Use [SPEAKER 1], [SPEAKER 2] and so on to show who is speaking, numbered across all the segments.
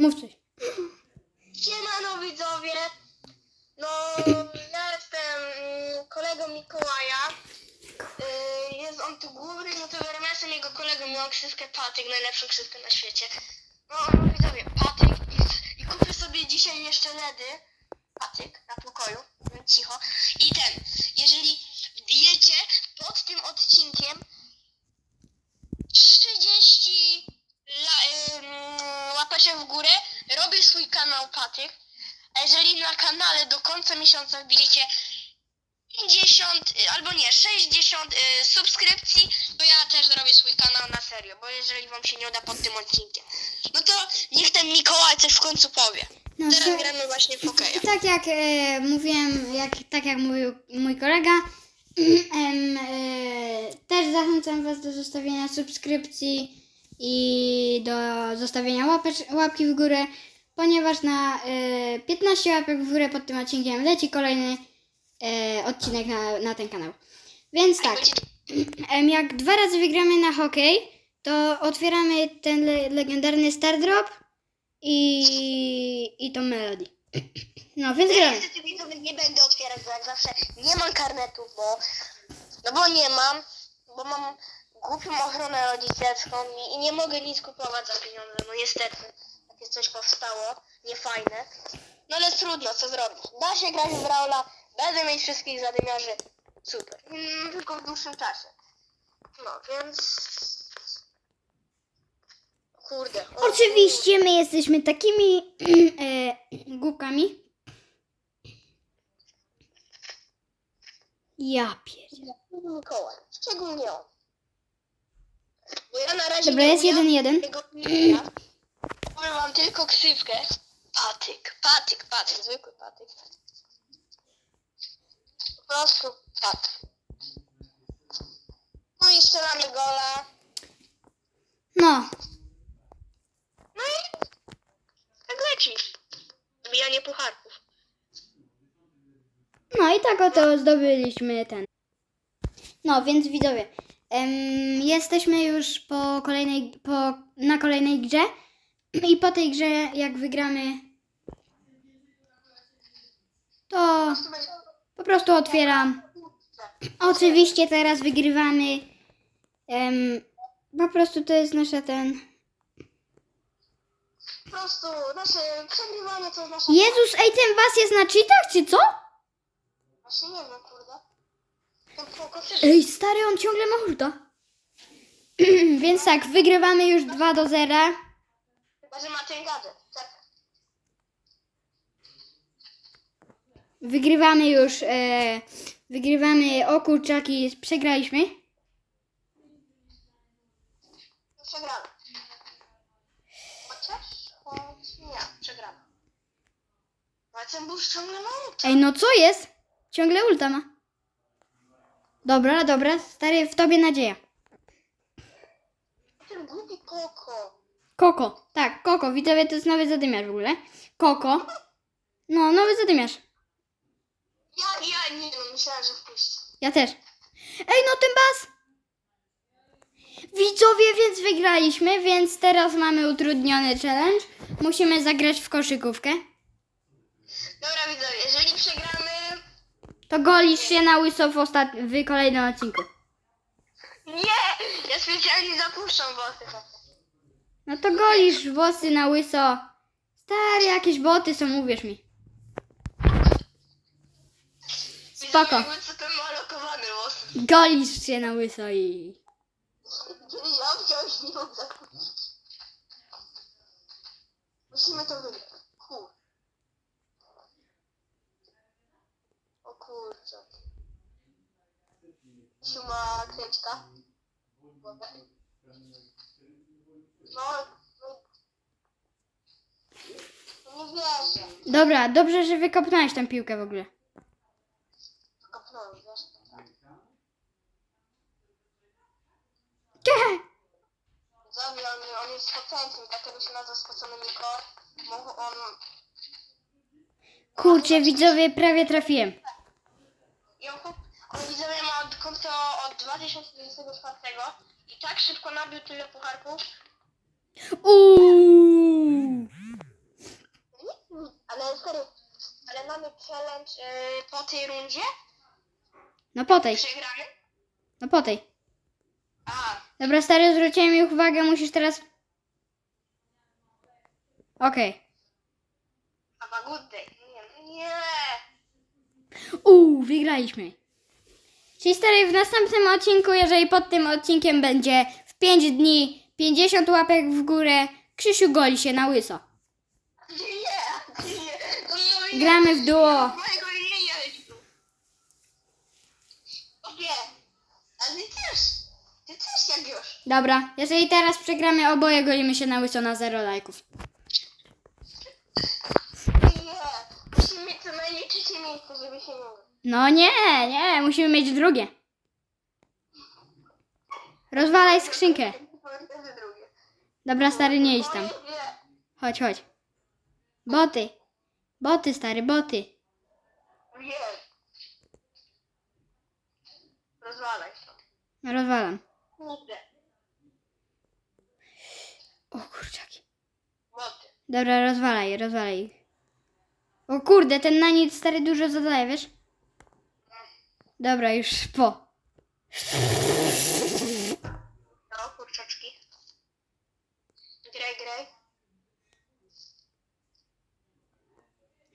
[SPEAKER 1] Mów coś.
[SPEAKER 2] Siemano widzowie! No, ja jestem mm, kolegą Mikołaja. Y, Jest on tu głównym youtuberem, ja jestem jego kolegą, miał krzywkę Patyk, najlepszą krzywkę na świecie. No, widzowie, Patyk i, i kupię sobie dzisiaj jeszcze ledy. Patyk na pokoju, cicho. I ten, jeżeli wbijecie pod tym odcinkiem 30 łapeczek w górę, robię swój kanał Patyk. A jeżeli na kanale do końca miesiąca wbijecie 50 y, albo nie, 60 y, subskrypcji, to ja też zrobię swój kanał na serio, bo jeżeli wam się nie uda pod tym odcinkiem. No to niech ten Mikołaj coś w końcu powie.
[SPEAKER 1] No,
[SPEAKER 2] Teraz
[SPEAKER 1] że-
[SPEAKER 2] gramy właśnie w hokeja.
[SPEAKER 1] I tak jak e, mówiłem, jak, tak jak mówił mój kolega, em, e, też zachęcam Was do zostawienia subskrypcji i do zostawienia łapecz, łapki w górę, ponieważ na e, 15 łapek w górę pod tym odcinkiem leci kolejny e, odcinek na, na ten kanał. Więc tak, em, jak dwa razy wygramy na hokej, to otwieramy ten le legendarny Star Drop i, i tą melodię. No, więc gramy.
[SPEAKER 2] niestety widzowie nie będę otwierać, bo jak zawsze nie mam karnetu, bo no bo nie mam, bo mam głupią ochronę rodzicielską i, i nie mogę nic kupować za pieniądze, no niestety. Takie coś powstało, niefajne. No ale trudno, co zrobić. Da się grać w Brawla, będę mieć wszystkich zadymiarzy. Super. Mm, tylko w dłuższym czasie. No, więc... Kurde. o-
[SPEAKER 1] Oczywiście my jesteśmy takimi e, głupkami. Ja pierdzie.
[SPEAKER 2] Mikołaj, szczególnie on. Bo ja na razie
[SPEAKER 1] Dobra,
[SPEAKER 2] nie
[SPEAKER 1] jest
[SPEAKER 2] umiem
[SPEAKER 1] jeden jeden.
[SPEAKER 2] tego imienia. Powiem wam tylko ksywkę. Patyk, patyk, patyk, zwykły patyk. Po prostu patyk. No i strzelamy gola.
[SPEAKER 1] No,
[SPEAKER 2] No i tak leci. Wbijanie pucharków.
[SPEAKER 1] no i tak oto zdobyliśmy ten. No, więc widzowie, jesteśmy już po kolejnej, po, na kolejnej grze. I po tej grze, jak wygramy, to po prostu otwieram. Oczywiście teraz wygrywamy. Em, po prostu to jest nasza ten.
[SPEAKER 2] Po prostu nasze przegrywanie to jest nasza...
[SPEAKER 1] Jezus, ej, ten was jest na cheatach, czy co?
[SPEAKER 2] Właśnie nie wiem, też...
[SPEAKER 1] Ej, stary, on ciągle ma hurta. Więc tak, wygrywamy już 2 do 0.
[SPEAKER 2] Chyba, że ma ten gadżet. Tak.
[SPEAKER 1] Wygrywamy już. E, wygrywamy o kurczaki, przegraliśmy.
[SPEAKER 2] Przegramy. Chociaż, choć nie, przegramy. Ale ten burz ciągle ma łód.
[SPEAKER 1] Ej, no co jest? Ciągle ulta ma. Dobra, dobra, stary, w tobie nadzieja.
[SPEAKER 2] Ten głupi koko.
[SPEAKER 1] Koko, tak, Koko, widzowie, to jest nowy zadymiarz w ogóle. Koko. No, nowy zadymiarz.
[SPEAKER 2] Ja, ja nie no, myślałem, że wpuści.
[SPEAKER 1] Ja też. Ej, no ten bas! Widzowie, więc wygraliśmy, więc teraz mamy utrudniony challenge. Musimy zagrać w koszykówkę.
[SPEAKER 2] Dobra widzowie, jeżeli przegramy...
[SPEAKER 1] To golisz się na łyso w, ostat... w kolejnym odcinku.
[SPEAKER 2] Nie! Ja specjalnie zapuszczam włosy.
[SPEAKER 1] No to golisz włosy na łyso. Stary, jakieś boty są, uwierz mi. Spoko.
[SPEAKER 2] Co ten.
[SPEAKER 1] Golisz się na łyso i...
[SPEAKER 2] Ja wziąłem nie zapuścić. Musimy to wygrać. Kur. O kurczę. Siuma kręćka. No, no. Nie wierzę.
[SPEAKER 1] Dobra, dobrze, że wykopnąłeś tę piłkę w ogóle.
[SPEAKER 2] Kopnąłem, wiesz?
[SPEAKER 1] Cie!
[SPEAKER 2] Widzowie, on, on jest dlatego się nazywa spocony Miko. Mógł on...
[SPEAKER 1] Kurczę, widzowie, prawie trafiłem.
[SPEAKER 2] I tak szybko nabił tyle pucharków.
[SPEAKER 1] Uuu.
[SPEAKER 2] Ale serio, ale mamy challenge y, po tej rundzie?
[SPEAKER 1] No po tej,
[SPEAKER 2] Przegramy?
[SPEAKER 1] no po tej.
[SPEAKER 2] A,
[SPEAKER 1] Dobra, stary, zwróciłem ich uwagę, musisz teraz... Okej.
[SPEAKER 2] have a good day. Nie, nie.
[SPEAKER 1] Uuu, wygraliśmy. Czyli stary, w następnym odcinku, jeżeli pod tym odcinkiem będzie w 5 dni 50 łapek w górę, Krzysiu goli się na łyso. Gramy w duo. Dobra, jeżeli teraz przegramy, oboje golimy się na łyso na 0 lajków.
[SPEAKER 2] Nie. Musimy co najmniej trzecie miejsce, żeby się nie
[SPEAKER 1] No nie, nie, musimy mieć drugie. Rozwalaj skrzynkę. Dobra, stary, nie idź tam. Chodź, chodź. Boty. Boty, stary, boty.
[SPEAKER 2] Rozwalaj.
[SPEAKER 1] Rozwalam.
[SPEAKER 2] Kurde.
[SPEAKER 1] O kurczaki. Dobra, rozwalaj, rozwalaj. O kurde, ten na nic stary dużo zadaje, wiesz? Dobra, już po.
[SPEAKER 2] No, kurczaczki. Graj, graj.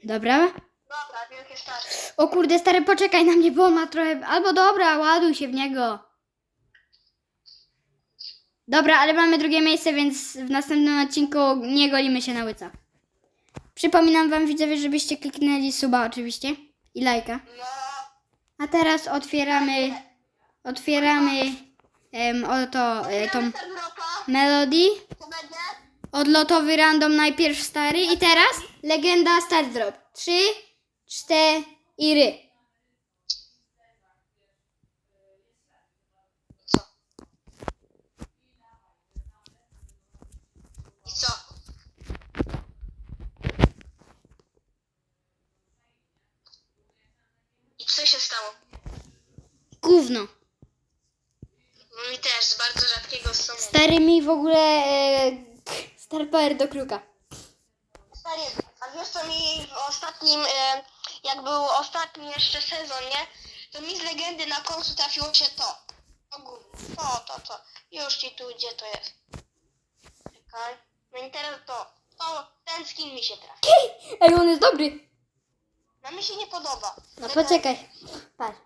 [SPEAKER 1] Dobra?
[SPEAKER 2] Dobra, wielkie starcie.
[SPEAKER 1] O kurde, stary, poczekaj na mnie, bo ma trochę... Albo dobra, ładuj się w niego. Dobra, ale mamy drugie miejsce, więc w następnym odcinku nie golimy się na łyca. Przypominam wam, widzowie, żebyście kliknęli suba oczywiście i lajka.
[SPEAKER 2] No.
[SPEAKER 1] A teraz otwieramy... Otwieramy... em, oto e, tą.
[SPEAKER 2] To będzie?
[SPEAKER 1] Odlotowy random najpierw stary i teraz legenda start drop. Trzy, cztery.
[SPEAKER 2] Co? I co? I co się stało?
[SPEAKER 1] Gówno.
[SPEAKER 2] No mi też, z bardzo rzadkiego są.
[SPEAKER 1] Stary mi w ogóle e, star power do kruka.
[SPEAKER 2] Stary, a wiesz co mi w ostatnim, e, jak był ostatni jeszcze sezon, nie? To mi z legendy na końcu trafiło się to. O górę. To, to, to. Już ci tu, gdzie to jest. Czekaj. No i teraz to. To, ten skin mi się trafi.
[SPEAKER 1] Ej, on jest dobry.
[SPEAKER 2] No mi się nie podoba.
[SPEAKER 1] No
[SPEAKER 2] Czekaj.
[SPEAKER 1] poczekaj. Patrz.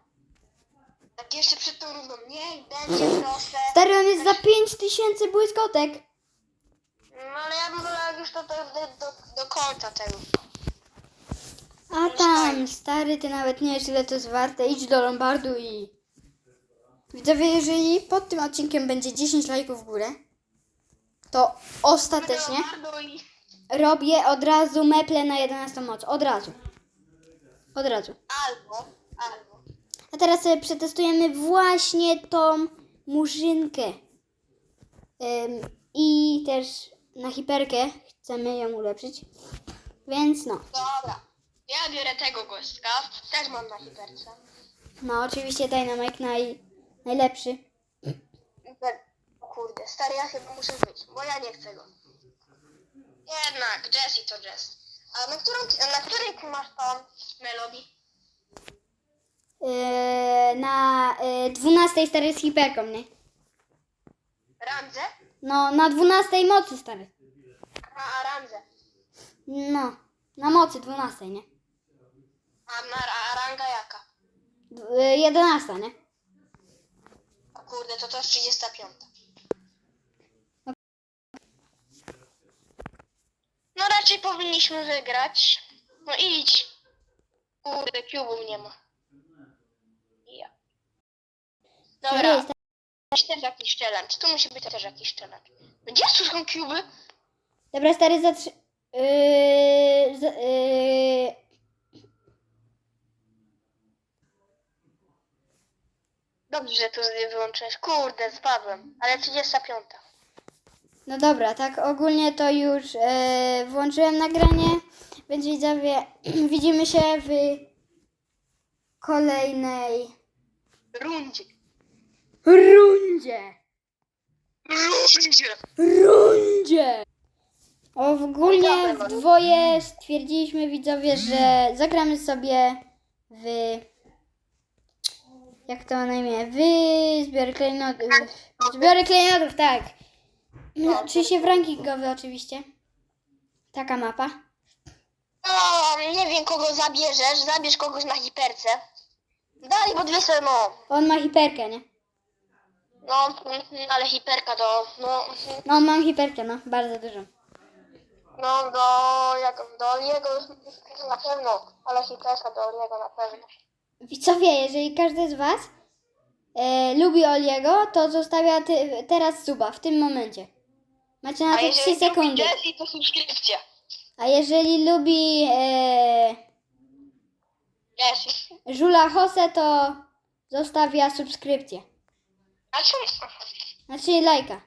[SPEAKER 2] Tak jeszcze przed tą rundą. Nie, będzie proste.
[SPEAKER 1] Stary, on jest za 5000 błyskotek.
[SPEAKER 2] No ale ja bym wolała już to do, do, do, końca tego.
[SPEAKER 1] A tam, stary, ty nawet nie wiesz ile to jest warte. Idź do Lombardu i... Widzowie, jeżeli pod tym odcinkiem będzie 10 lajków w górę, to ostatecznie
[SPEAKER 2] Bardzo i...
[SPEAKER 1] robię od razu meple na 11 moc. Od razu. Od razu.
[SPEAKER 2] Albo, albo.
[SPEAKER 1] A teraz sobie przetestujemy właśnie tą murzynkę. Ym, I też na hiperkę chcemy ją ulepszyć. Więc no.
[SPEAKER 2] Dobra. Ja biorę tego gościa. Też mam na hiperce.
[SPEAKER 1] No oczywiście Dynamite naj, najlepszy.
[SPEAKER 2] Hiper... O kurde, stary, ja chyba muszę wyjść, bo ja nie chcę go. Jednak, Jessie to Jess. A na, którą, na której ty masz tą melodię?
[SPEAKER 1] Yy, na yy, 12 stary z hiperką, nie?
[SPEAKER 2] Ramze?
[SPEAKER 1] No, na 12 mocy stary.
[SPEAKER 2] A, a Ramze.
[SPEAKER 1] No, na mocy 12, nie?
[SPEAKER 2] A, na, a ranga jaka?
[SPEAKER 1] Yy, 11, nie?
[SPEAKER 2] O kurde, to to jest 35. No raczej powinniśmy wygrać. No idź. Kurde, cubów nie ma. Ja.
[SPEAKER 1] Stary,
[SPEAKER 2] Dobra, Musi też jakiś challenge. Tu musi być też jakiś challenge. Gdzie są cuby?
[SPEAKER 1] Dobra, stary, za trzy... Yy, z, yy,
[SPEAKER 2] Dobrze, że tu zdję wyłączyłeś. Kurde, spadłem. Ale 35.
[SPEAKER 1] no dobra, tak ogólnie to już yy, włączyłem nagranie, więc widzowie, widzimy się w kolejnej
[SPEAKER 2] Rundzie.
[SPEAKER 1] Rundzie.
[SPEAKER 2] Rundzie.
[SPEAKER 1] Rundzie! Ogólnie w dwoje stwierdziliśmy widzowie, że zagramy sobie w... Jak to na imię? W zbiory klejnotów. Zbiory klejnotów, tak. Czy się w rankingowy oczywiście. Taka mapa.
[SPEAKER 2] No, nie wiem kogo zabierzesz, zabierz kogoś na hiperce. Daj, bo dwie no.
[SPEAKER 1] On ma hiperkę, nie?
[SPEAKER 2] No, mhm, ale hiperka to, no, mhm.
[SPEAKER 1] No, mam hiperkę, no, bardzo dużo.
[SPEAKER 2] no do, jak, do Oliego na pewno, ale hiperka do Oliego na pewno.
[SPEAKER 1] Widzowie, jeżeli każdy z Was e, lubi Oliego, to zostawia ty, teraz suba w tym momencie. Macie na to 3 sekundy.
[SPEAKER 2] To subskrypcja.
[SPEAKER 1] A jeżeli lubi e,
[SPEAKER 2] Jessie.
[SPEAKER 1] Żula Jose, to zostawia subskrypcję.
[SPEAKER 2] Znaczy,
[SPEAKER 1] Znaczy lajka.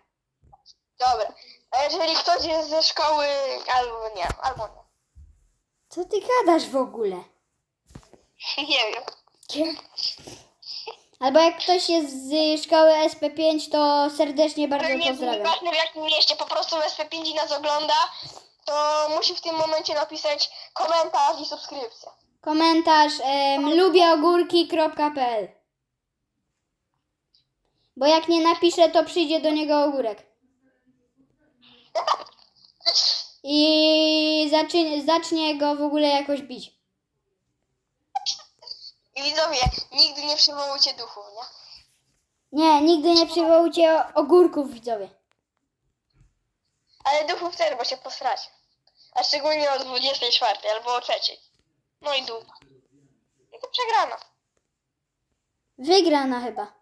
[SPEAKER 2] dobra. A jeżeli ktoś jest ze szkoły, albo nie, albo nie.
[SPEAKER 1] Co ty gadasz w ogóle?
[SPEAKER 2] Nie wiem.
[SPEAKER 1] Albo jak ktoś jest z szkoły SP5, to serdecznie bardzo
[SPEAKER 2] nie
[SPEAKER 1] pozdrawiam.
[SPEAKER 2] Ważne w jakim mieście, po prostu SP5 nas ogląda, to musi w tym momencie napisać komentarz i subskrypcję.
[SPEAKER 1] Komentarz em, lubieogórki.pl Bo jak nie napisze, to przyjdzie do niego ogórek. I zacznie, zacznie go w ogóle jakoś bić.
[SPEAKER 2] I widzowie, nigdy nie przywołujcie duchów, nie?
[SPEAKER 1] Nie, nigdy nie przywołujcie o- ogórków, widzowie.
[SPEAKER 2] Ale duchów też, bo się posrać. A szczególnie o 24 albo o 3. No i dupa. I to przegrana.
[SPEAKER 1] Wygrana chyba.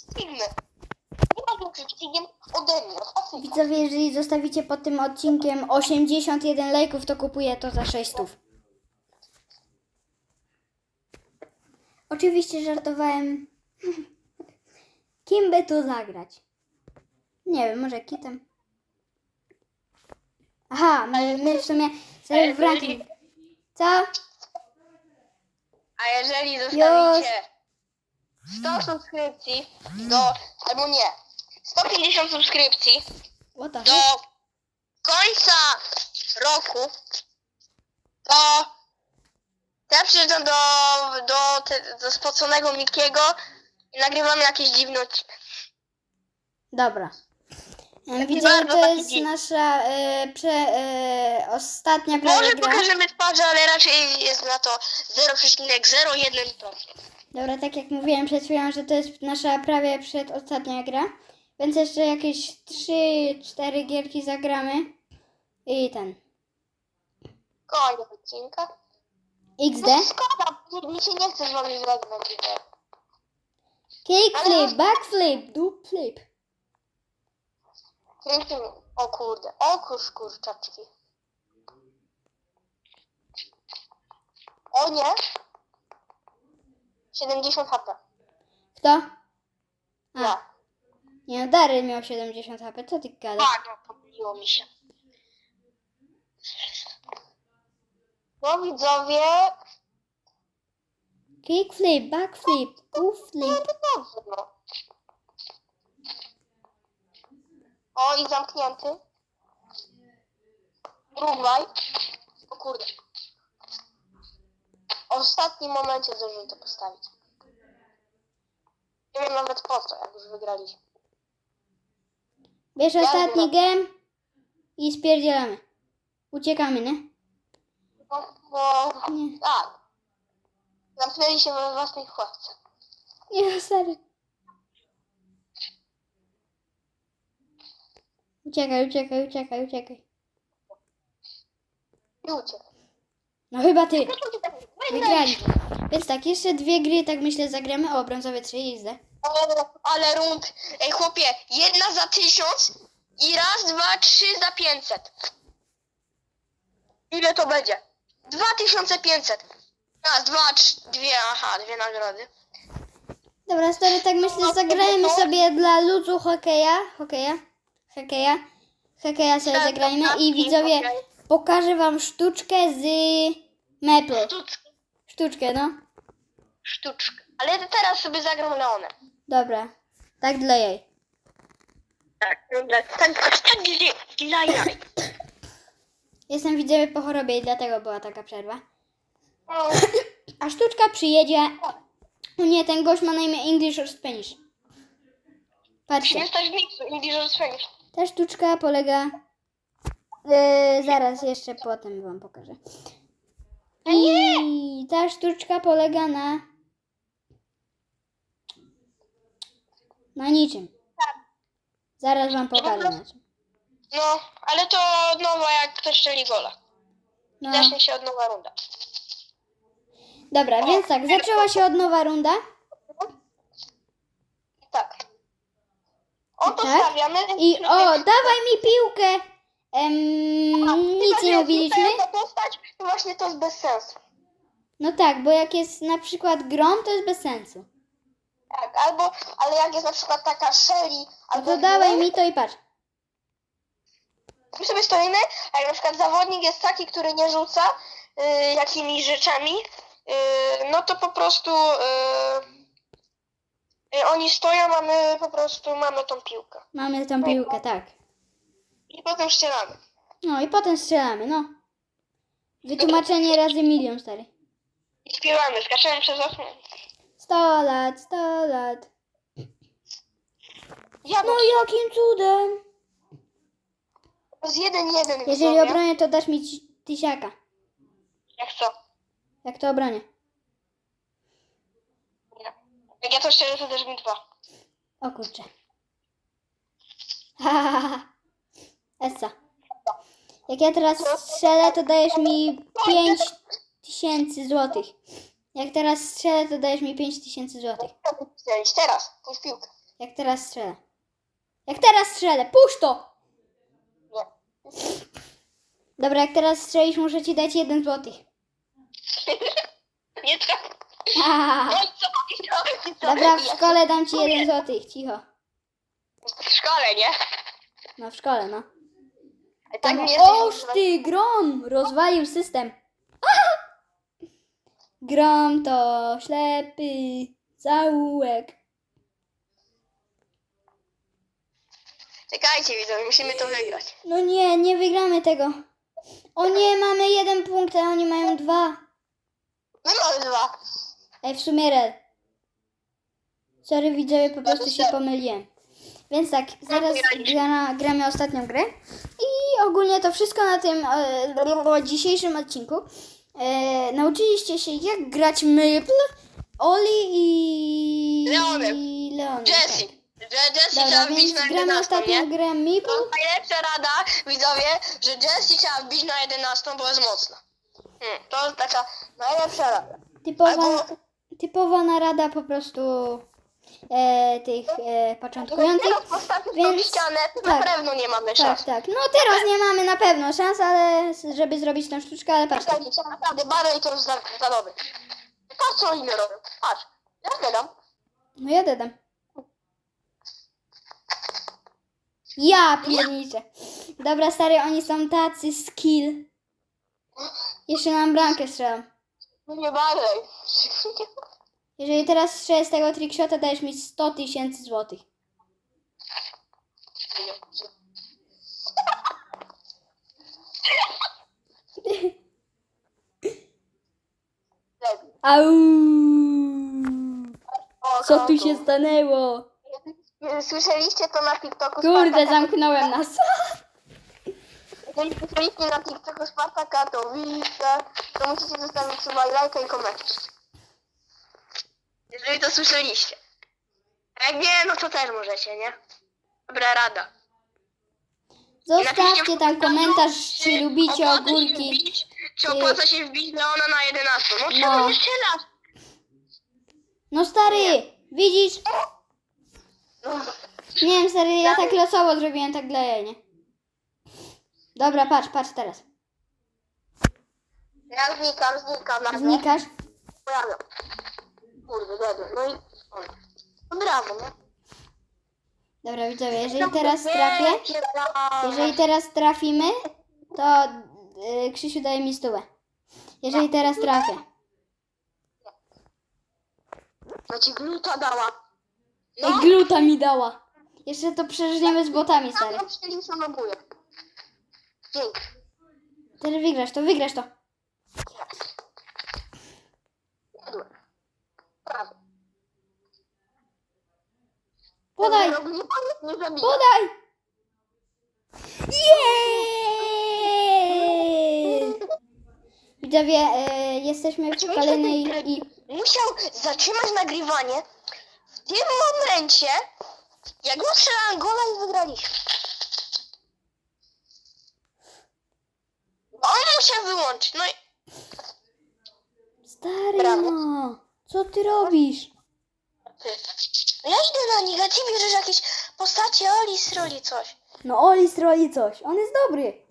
[SPEAKER 2] Nie ma Sigiem ode mnie. od Pacyfika.
[SPEAKER 1] Widzowie, jeżeli zostawicie pod tym odcinkiem 81 lajków, to kupuję to za 600. Oczywiście żartowałem. Kim by tu zagrać? Nie wiem, może kitem. Aha, my, my w sumie w ranking. Co?
[SPEAKER 2] A jeżeli zostawicie 100 subskrypcji do, albo nie, 150 subskrypcji
[SPEAKER 1] What the
[SPEAKER 2] do
[SPEAKER 1] heck?
[SPEAKER 2] końca roku, to ja przyjeżdżam do, do, te, do spoconego Mikiego i nagrywamy jakieś dziwne odcinek.
[SPEAKER 1] Dobra. E,
[SPEAKER 2] bardzo
[SPEAKER 1] to
[SPEAKER 2] taki
[SPEAKER 1] jest
[SPEAKER 2] dziwny.
[SPEAKER 1] nasza e, prze, e, ostatnia
[SPEAKER 2] Może
[SPEAKER 1] prawie gra.
[SPEAKER 2] pokażemy twarze, ale raczej jest na to 0,01%.
[SPEAKER 1] Dobra, tak jak mówiłem przed chwilą, że to jest nasza prawie przedostatnia gra. Więc jeszcze jakieś 3-4 gierki zagramy. I ten.
[SPEAKER 2] Koniec odcinka.
[SPEAKER 1] XD.
[SPEAKER 2] No szkoda, mi- się nie chce z wami żegnać.
[SPEAKER 1] Kickflip, backflip, dup flip.
[SPEAKER 2] Dzięki mi. O kurde, o kurz kurczaczki. O nie. 70 HP.
[SPEAKER 1] Kto? A,
[SPEAKER 2] Ja.
[SPEAKER 1] nie no, Daryl miał 70 HP, co ty gadasz?
[SPEAKER 2] Tak, no, pomyliło mi się. No widzowie,
[SPEAKER 1] Kickflip, backflip, goof
[SPEAKER 2] no
[SPEAKER 1] flip.
[SPEAKER 2] to dobrze, no. O, i zamknięty. Równaj. O kurde. W ostatnim momencie zdążyłem to postawić. Nie wiem nawet po co, jak już wygraliśmy. Ja
[SPEAKER 1] ostatni game i spierdzielamy. Uciekamy, nie?
[SPEAKER 2] No, bo...
[SPEAKER 1] Nie.
[SPEAKER 2] Tak. Zamknęli się we własnej chłopce.
[SPEAKER 1] Nie, stary. Uciekaj, uciekaj, uciekaj, uciekaj.
[SPEAKER 2] I uciekł.
[SPEAKER 1] No chyba ty. Wygrali. Więc tak, jeszcze dwie gry, tak myślę, zagramy. O, brązowe 3 jizdę.
[SPEAKER 2] O, ale rund. Ej chłopie, jedna za tysiąc I raz, dwa, trzy za 500. Ile to będzie? 2500. Raz, dwa, trzy, dwie, aha, dwie nagrody.
[SPEAKER 1] Dobra, stary, tak myślę, zagrajmy sobie dla ludzu hokeja. Hokeja? Hokeja? Hokeja sobie
[SPEAKER 2] Tak,
[SPEAKER 1] zagrajmy
[SPEAKER 2] tak,
[SPEAKER 1] i
[SPEAKER 2] tak,
[SPEAKER 1] widzowie. Pokażę wam sztuczkę z Maple.
[SPEAKER 2] Sztuczka.
[SPEAKER 1] Sztuczkę, no.
[SPEAKER 2] Sztuczka. Ale teraz sobie zagram Leonem.
[SPEAKER 1] Dobra. Tak dla jej.
[SPEAKER 2] Tak, tak, tak, tak dla- dla jaj.
[SPEAKER 1] Jestem widzowie po chorobie i dlatego była taka przerwa.
[SPEAKER 2] O,
[SPEAKER 1] A sztuczka przyjedzie. O nie, ten gość ma na imię English or Spanish. Patrzcie.
[SPEAKER 2] Stać w miksu, Indigo Spanish.
[SPEAKER 1] Ta sztuczka polega. Yy, zaraz jeszcze potem wam pokażę. I ta sztuczka polega na. Na niczym. Zaraz wam pokażę na czym.
[SPEAKER 2] No, ale to od nowa jak ktoś strzeli gola.
[SPEAKER 1] No.
[SPEAKER 2] Zacznie się od nowa runda.
[SPEAKER 1] Dobra, więc tak, zaczęła się od nowa runda.
[SPEAKER 2] Tak. O, to
[SPEAKER 1] Tak.
[SPEAKER 2] stawiamy.
[SPEAKER 1] I o, dawaj mi piłkę! Em, nic nie mówiliśmy.
[SPEAKER 2] Ta postać, to właśnie to jest bez sensu.
[SPEAKER 1] No tak, bo jak jest na przykład grom, to jest bez sensu.
[SPEAKER 2] Tak, albo, ale jak jest na przykład taka Shelly,
[SPEAKER 1] No
[SPEAKER 2] albo
[SPEAKER 1] to dawaj mi to i patrz.
[SPEAKER 2] My sobie stoimy, a jak na przykład zawodnik jest taki, który nie rzuca y, jakimiś rzeczami, y, no to po prostu y, y, oni stoją, a my po prostu mamy tą piłkę.
[SPEAKER 1] Mamy tą piłkę, tak.
[SPEAKER 2] I potem strzelamy.
[SPEAKER 1] No i potem strzelamy, no. Wytłumaczenie razy milion, stary.
[SPEAKER 2] I śpiewamy, skaczemy przez okno.
[SPEAKER 1] 100 lat, 100 lat.
[SPEAKER 2] Ja
[SPEAKER 1] No jakim cudem?
[SPEAKER 2] z jeden jeden
[SPEAKER 1] Jeżeli
[SPEAKER 2] widzowie.
[SPEAKER 1] obronię, to dasz mi ci- tysiaka.
[SPEAKER 2] Jak co?
[SPEAKER 1] Jak to obronię?
[SPEAKER 2] Nie. Jak ja to strzelę, to też mi dwa.
[SPEAKER 1] O kurczę. Ha, ha, ha, ha. Essa. Jak ja teraz strzelę, to dajesz mi 5 tysięcy złotych. Jak teraz strzelę, to dajesz mi 5 tysięcy złotych.
[SPEAKER 2] Strzelić teraz, pójdź piłkę.
[SPEAKER 1] Jak teraz strzelę. Jak teraz strzelę, puść to!
[SPEAKER 2] Nie.
[SPEAKER 1] Dobra, jak teraz strzelisz, muszę ci dać jeden złotych.
[SPEAKER 2] Nie trzeba. No i co co?
[SPEAKER 1] Dobra, w szkole dam ci jeden złotych, cicho.
[SPEAKER 2] W szkole, nie?
[SPEAKER 1] No, w szkole, no.
[SPEAKER 2] Tak
[SPEAKER 1] Tam,
[SPEAKER 2] nie
[SPEAKER 1] oż ty, Grom! Rozwalił system. Grom to ślepy zaułek.
[SPEAKER 2] Czekajcie, widzowie, musimy to wygrać.
[SPEAKER 1] No nie, nie wygramy tego. O nie, mamy jeden punkt, a oni mają dwa.
[SPEAKER 2] My mamy dwa.
[SPEAKER 1] Ej, w sumie red. Sorry widzowie, po prostu się pomyliłem. Więc tak, zaraz gra, gramy ostatnią grę. I ogólnie to wszystko na tym e, dzisiejszym odcinku. E, nauczyliście się jak grać Maple, Oli i...
[SPEAKER 2] Leonem.
[SPEAKER 1] i Leonem.
[SPEAKER 2] Jesse.
[SPEAKER 1] Tak.
[SPEAKER 2] trzeba
[SPEAKER 1] Dobra,
[SPEAKER 2] wbić
[SPEAKER 1] więc
[SPEAKER 2] na
[SPEAKER 1] gramy
[SPEAKER 2] 11,
[SPEAKER 1] ostatnią
[SPEAKER 2] nie?
[SPEAKER 1] grę
[SPEAKER 2] To
[SPEAKER 1] Maple.
[SPEAKER 2] najlepsza rada, widzowie, że Jessie trzeba wbić na 11, bo jest mocna. Hmm, to jest taka najlepsza rada.
[SPEAKER 1] Typowa,
[SPEAKER 2] Albo
[SPEAKER 1] typowa narada po prostu e, tych e, początkujących.
[SPEAKER 2] teraz
[SPEAKER 1] więc-
[SPEAKER 2] ścianę, to
[SPEAKER 1] tak.
[SPEAKER 2] na pewno nie mamy
[SPEAKER 1] Tak,
[SPEAKER 2] szans.
[SPEAKER 1] tak. No teraz nie mamy na pewno szans, ale żeby zrobić tą sztuczkę, ale patrz.
[SPEAKER 2] Naprawdę, Barley to jest za, za dobry. Patrz co oni robią, patrz. Ja zgadam.
[SPEAKER 1] No ja dodam. Ja pierniczę. Dobra, stary, oni są tacy skill. Jeszcze nam bramkę strzelam.
[SPEAKER 2] No nie Barley.
[SPEAKER 1] Jeżeli teraz strzelę z tego trickshota, dajesz mi 100 tysięcy złotych. Au! Co tu się stanęło?
[SPEAKER 2] Słyszeliście to na TikToku
[SPEAKER 1] Kurde,
[SPEAKER 2] Spartaka?
[SPEAKER 1] zamknąłem nas.
[SPEAKER 2] Jeżeli słyszeliście na TikToku Spartaka, to widzicie, to musicie zostawić suba lajka i komentarz. Jeżeli to słyszeliście. A jak nie, no to też możecie, nie? Dobra rada.
[SPEAKER 1] Zostawcie tam komentarz, czy lubicie
[SPEAKER 2] opłaca się
[SPEAKER 1] ogórki.
[SPEAKER 2] Wbić, czy opłaca się wbić Leona na 11? No czemu
[SPEAKER 1] No.
[SPEAKER 2] nie strzelasz?
[SPEAKER 1] No stary, widzisz?
[SPEAKER 2] No,
[SPEAKER 1] Nie wiem, stary, ja tak losowo zrobiłem, tak dla jej, nie? Dobra, patrz, patrz teraz.
[SPEAKER 2] Ja znikam, znikam. nagle.
[SPEAKER 1] Znikasz?
[SPEAKER 2] Kurde, dobra. No i... No brawo, nie?
[SPEAKER 1] Dobra, widzowie, jeżeli teraz trafię, jeżeli teraz trafimy, to yy, Krzysiu daje mi stówę. Jeżeli teraz trafię.
[SPEAKER 2] No ci gluta dała. No,
[SPEAKER 1] Ej, gluta mi dała. Jeszcze to przeżniemy z botami, stary.
[SPEAKER 2] tam strzelił. Dzięki.
[SPEAKER 1] Teraz wygrasz to, wygrasz to. Podaj,
[SPEAKER 2] Nie, nie, nie zabija.
[SPEAKER 1] podaj! Jej! Widzowie, e, jesteśmy w kolejnej i...
[SPEAKER 2] Musiał zatrzymać nagrywanie w tym momencie, jak mu strzelałem gola i wygraliśmy. On musiał wyłączyć, no i...
[SPEAKER 1] Stary
[SPEAKER 2] Brawo.
[SPEAKER 1] no, co ty robisz?
[SPEAKER 2] Ja idę na negatywie, że jakieś postacie Oli sroli coś.
[SPEAKER 1] No Oli stroi coś, on jest dobry.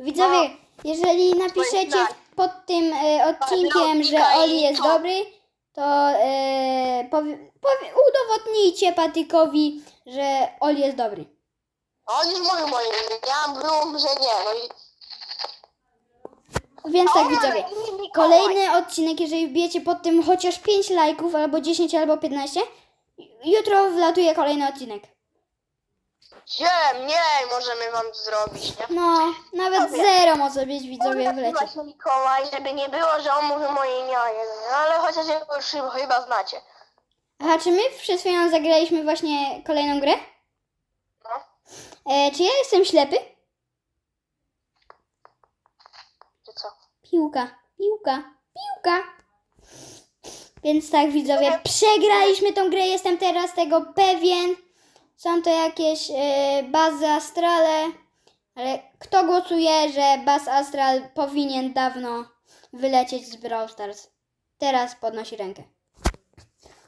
[SPEAKER 1] Widzowie, jeżeli napiszecie pod tym e, odcinkiem, że
[SPEAKER 2] Paweł,
[SPEAKER 1] Oli jest dobry, to e, powi, powi, udowodnijcie Patykowi, że Oli jest dobry.
[SPEAKER 2] A on już mówił moje ja brum, że nie, no i...
[SPEAKER 1] Więc tak widzowie, kolejny odcinek, jeżeli wbijecie pod tym chociaż 5 lajków, albo 10, albo 15, jutro wlatuje kolejny odcinek.
[SPEAKER 2] Nie, nie, możemy wam zrobić, nie?
[SPEAKER 1] No, nawet zero może być widzowie wlecie.
[SPEAKER 2] Właśnie Mikołaj, żeby nie było, że on mówi moje imię, no, ale chociaż jego już chyba znacie.
[SPEAKER 1] Aha, czy my przed chwilą zagraliśmy właśnie kolejną grę?
[SPEAKER 2] No.
[SPEAKER 1] E, czy ja jestem ślepy?
[SPEAKER 2] Czy co?
[SPEAKER 1] Piłka, piłka, piłka. Więc tak, widzowie, przegraliśmy tą grę, jestem teraz tego pewien. Są to jakieś e, bazy astrale, ale kto głosuje, że Baz Astral powinien dawno wylecieć z Brawl Stars? Teraz podnosi rękę.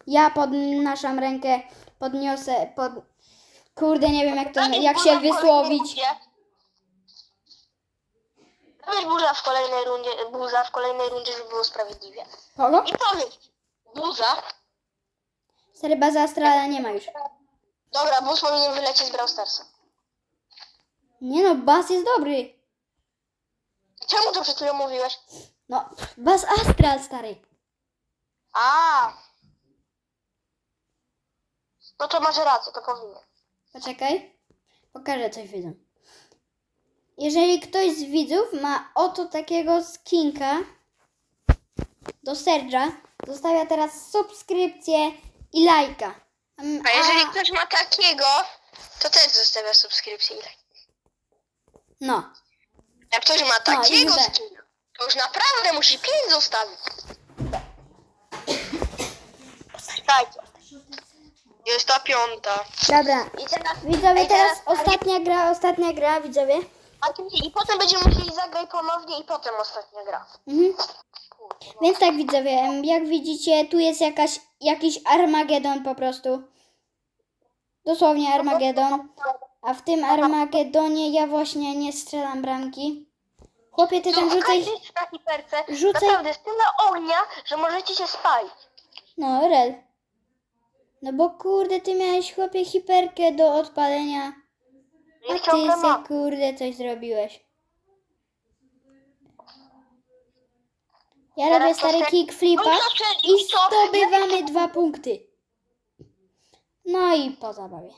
[SPEAKER 1] Ja podnaszam rękę, podniosę, pod... Kurde, nie wiem jak to, jak się wysłowić.
[SPEAKER 2] Powiedz burza w kolejnej rundzie, buza w kolejnej rundzie, żeby było sprawiedliwie.
[SPEAKER 1] Kogo?
[SPEAKER 2] I powiedz, buza,
[SPEAKER 1] Stary Baza Astrala nie ma już.
[SPEAKER 2] dobra, buz powinien wylecieć z Brawl Starsa.
[SPEAKER 1] Nie no, Baz jest dobry.
[SPEAKER 2] Czemu to przed chwilą mówiłeś?
[SPEAKER 1] No, Baz Astral, stary.
[SPEAKER 2] A. No to masz rację, to powinien.
[SPEAKER 1] Poczekaj, pokażę coś widzom. Jeżeli ktoś z widzów ma oto takiego skinka do Serge'a, zostawia teraz subskrypcję i lajka. Mm,
[SPEAKER 2] A jeżeli ktoś ma takiego, to też zostawia subskrypcję i like.
[SPEAKER 1] No,
[SPEAKER 2] Jak ktoś ma
[SPEAKER 1] No,
[SPEAKER 2] takiego
[SPEAKER 1] i
[SPEAKER 2] skina, to już naprawdę musi pięć zostawić. Słuchajcie. Jest ta piąta.
[SPEAKER 1] dobra.
[SPEAKER 2] I teraz,
[SPEAKER 1] Widzowie, teraz
[SPEAKER 2] teraz-
[SPEAKER 1] ostatnia gra, ostatnia gra, widzowie.
[SPEAKER 2] A ty, I potem będziemy musieli zagrać ponownie i potem ostatnia gra.
[SPEAKER 1] Mhm. Więc tak widzowie, em, jak widzicie, tu jest jakaś, jakiś Armagedon po prostu. Dosłownie Armagedon. A w tym Armagedonie ja właśnie nie strzelam bramki. Chłopie, ty tam
[SPEAKER 2] No,
[SPEAKER 1] rzucaj...
[SPEAKER 2] każdy jest na hiperce.
[SPEAKER 1] rzucaj-
[SPEAKER 2] Naprawdę, jest tyle ognia, że możecie się spalić.
[SPEAKER 1] No, rel. No bo kurde, ty miałeś chłopie hiperkę do odpalenia. A ty se kurde coś zrobiłeś. Ja
[SPEAKER 2] Teraz
[SPEAKER 1] robię stary
[SPEAKER 2] se-
[SPEAKER 1] kickflipa
[SPEAKER 2] i
[SPEAKER 1] zdobywamy dwa punkty. No i po zabawie.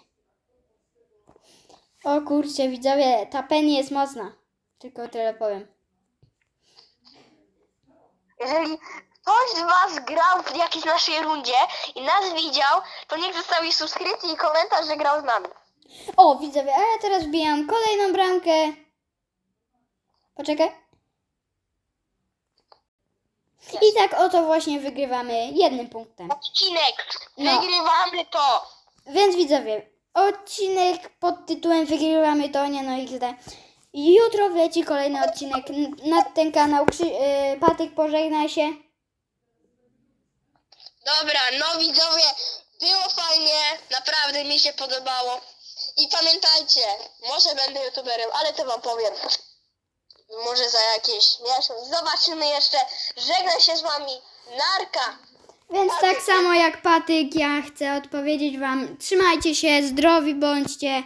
[SPEAKER 1] O kurczę, widzowie, ta penny jest mocna. Tylko tyle powiem.
[SPEAKER 2] Jeżeli ktoś z Was grał w jakiejś naszej rundzie i nas widział, to niech zostawi subskrypcję i komentarz, że grał z nami.
[SPEAKER 1] O, widzowie, a ja teraz wbijam kolejną bramkę. Poczekaj. I tak oto właśnie wygrywamy jednym punktem.
[SPEAKER 2] Odcinek.
[SPEAKER 1] No.
[SPEAKER 2] Wygrywamy to.
[SPEAKER 1] Więc widzowie, odcinek pod tytułem Wygrywamy to, nie no XD. Jutro wleci kolejny odcinek na ten kanał. Krzy- yy, Patyk, pożegnaj się.
[SPEAKER 2] Dobra, no widzowie, było fajnie, naprawdę mi się podobało. I pamiętajcie, może będę youtuberem, ale to wam powiem. Może za jakiś miesiąc. Zobaczymy jeszcze. Żegnam się z wami. Narka.
[SPEAKER 1] Więc tak samo jak Patyk, ja chcę odpowiedzieć Wam, trzymajcie się, zdrowi bądźcie.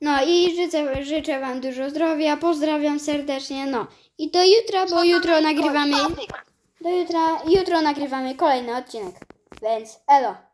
[SPEAKER 1] No i życzę, życzę Wam dużo zdrowia, pozdrawiam serdecznie. No i do jutra, bo jutro nagrywamy, do jutra, jutro nagrywamy kolejny odcinek. Więc elo.